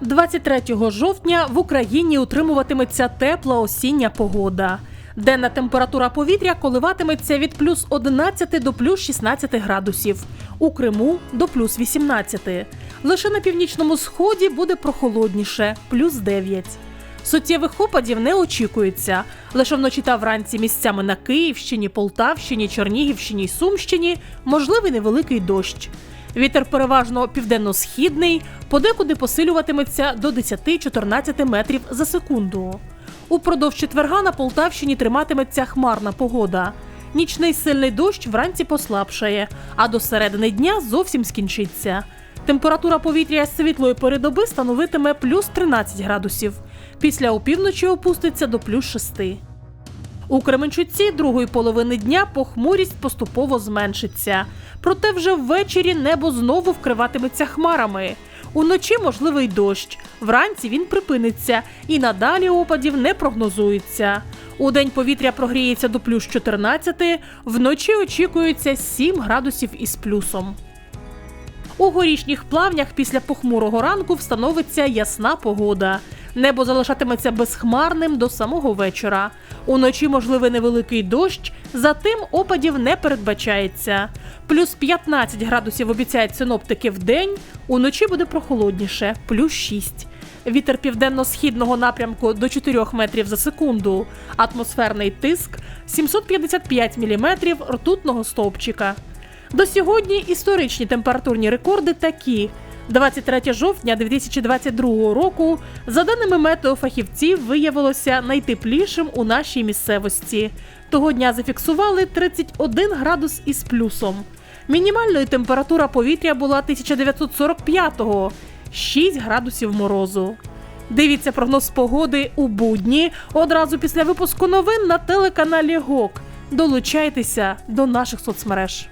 23 жовтня в Україні утримуватиметься тепла осіння погода. Денна температура повітря коливатиметься від плюс 11 до плюс 16 градусів, у Криму до плюс 18. Лише на північному сході буде прохолодніше плюс 9. Суттєвих опадів не очікується. Лише вночі та вранці місцями на Київщині, Полтавщині, Чернігівщині й Сумщині можливий невеликий дощ. Вітер переважно південно-східний, подекуди посилюватиметься до 10-14 метрів за секунду. Упродовж четверга на Полтавщині триматиметься хмарна погода. Нічний сильний дощ вранці послабшає, а до середини дня зовсім скінчиться. Температура повітря з світлої передоби становитиме плюс 13 градусів. Після опівночі опуститься до плюс 6. У Кременчуці другої половини дня похмурість поступово зменшиться. Проте вже ввечері небо знову вкриватиметься хмарами. Уночі можливий дощ. Вранці він припиниться і надалі опадів не прогнозується. У день повітря прогріється до плюс 14, вночі очікується 7 градусів із плюсом. У горішніх плавнях після похмурого ранку встановиться ясна погода. Небо залишатиметься безхмарним до самого вечора. Уночі можливий невеликий дощ, затим опадів не передбачається. Плюс 15 градусів обіцяють синоптики в день, уночі буде прохолодніше, плюс 6. Вітер південно-східного напрямку до 4 метрів за секунду. Атмосферний тиск 755 міліметрів ртутного стовпчика. До сьогодні історичні температурні рекорди такі. 23 жовтня 2022 року, за даними метеофахівців, виявилося найтеплішим у нашій місцевості. Того дня зафіксували 31 градус із плюсом. Мінімальною температура повітря була 1945-го 6 градусів морозу. Дивіться прогноз погоди у будні одразу після випуску новин на телеканалі ГОК. Долучайтеся до наших соцмереж.